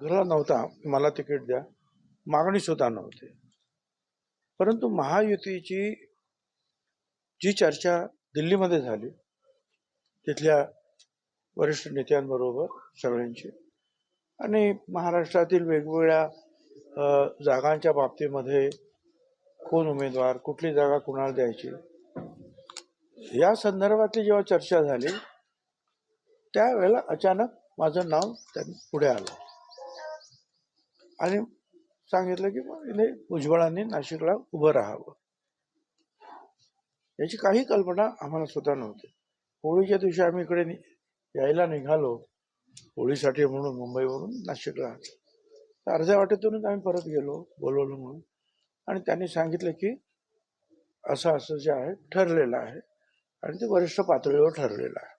आग्रह नव्हता. मला तिकीट द्या. मागणी सुद्धा नव्हती. परंतु महायुतीची जी चर्चा दिल्लीमध्ये झाली तिथल्या वरिष्ठ नेत्यांबरोबर सगळ्यांची आणि महाराष्ट्रातील वेगवेगळ्या जागांच्या बाबतीमध्ये कोण उमेदवार कुठली जागा कुणाला द्यायची या संदर्भातली जेव्हा चर्चा झाली त्यावेळेला अचानक माझं नाव त्यांनी पुढे आलं. आणि सांगितलं की मग इथे भुजबळांनी नाशिकला उभं राहावं. याची काही कल्पना आम्हाला सुद्धा नव्हती. होळीच्या दिवशी आम्ही इकडे यायला निघालो. होळीसाठी म्हणून मुंबईवरून नाशिकला. तर अर्ध्या वाटेतूनच आम्ही परत गेलो बोलवलं म्हणून. आणि त्यांनी सांगितलं की असं असं जे आहे ठरलेलं आहे. आणि ते वरिष्ठ पातळीवर ठरलेलं आहे.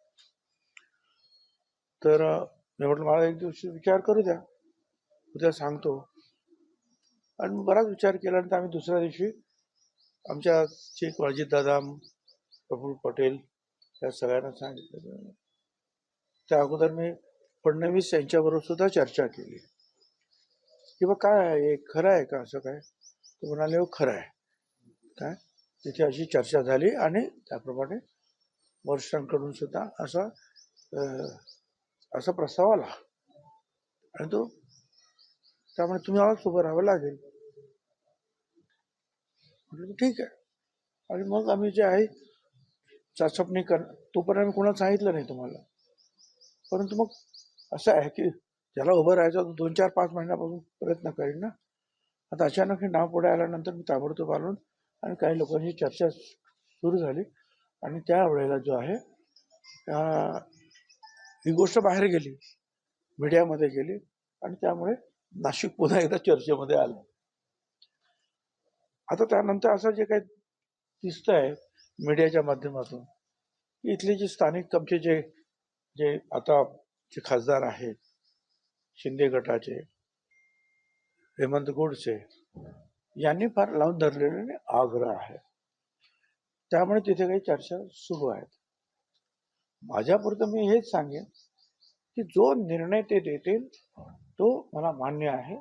तर मी म्हटलं मला एक दिवशी विचार करू द्या. उद्या सांगतो. आणि बराच विचार केल्यानंतर आम्ही दुसऱ्या दिवशी आमच्या चीफ दादा प्रफुल्ल पटेल या सगळ्यांना सांगितलं. त्या अगोदर मी फडणवीस यांच्याबरोबर सुद्धा चर्चा केली. की बा काय आहे? हे खरं आहे का असं काय? तो म्हणाले हो खरं आहे. काय? तिथे अशी चर्चा झाली आणि त्याप्रमाणे वरिष्ठांकडून सुद्धा असा असा प्रस्ताव आला. आणि तो त्यामुळे तुम्ही आवाज उभं राहावं लागेल. म्हटलं ठीक आहे. आणि मग आम्ही जे आहे चाचपणी कर तोपर्यंत आम्ही कोणाला सांगितलं नाही तुम्हाला. परंतु मग असं आहे की ज्याला उभं राहायचं तो दोन चार पाच महिन्यापासून प्रयत्न करेन ना. आता अचानक हे नाव पुढे आल्यानंतर मी ताबडतोब आलो आणि काही लोकांची चर्चा सुरू झाली. आणि त्यावेळेला जो आहे ही गोष्ट बाहेर गेली. मीडियामध्ये गेली. आणि त्यामुळे नाशिक पुन्हा एकदा चर्चेमध्ये आलं. आता त्यानंतर असं जे काही दिसत आहे मीडियाच्या माध्यमातून इथले जे स्थानिक कमचे जे जे आता जे खासदार आहेत शिंदे गटाचे हेमंत गोडसे यांनी फार लावून धरलेले आग्रह आहे. त्यामुळे तिथे काही चर्चा सुरू आहेत. माझ्यापुरतं मी हेच सांगेन की जो निर्णय ते देतील तो मला मान्य आहे.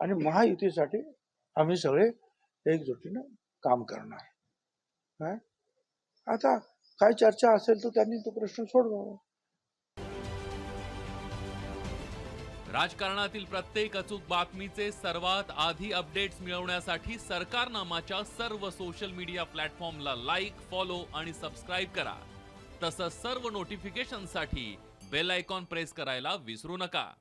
आणि महायुतीसाठी आम्ही सगळे एकजुटीनं काम करणार. काय आता काय चर्चा असेल तर त्यांनी तो प्रश्न सोडवावा. राजकारणातील प्रत्येक अचूक बातमीचे सर्वात आधी अपडेट्स मिळवण्यासाठी सरकारनामाच्या सर्व सोशल मीडिया प्लॅटफॉर्मला लाईक फॉलो आणि सबस्क्राईब करा. तसंच सर्व नोटिफिकेशनसाठी बेल आयकॉन प्रेस करायला विसरू नका.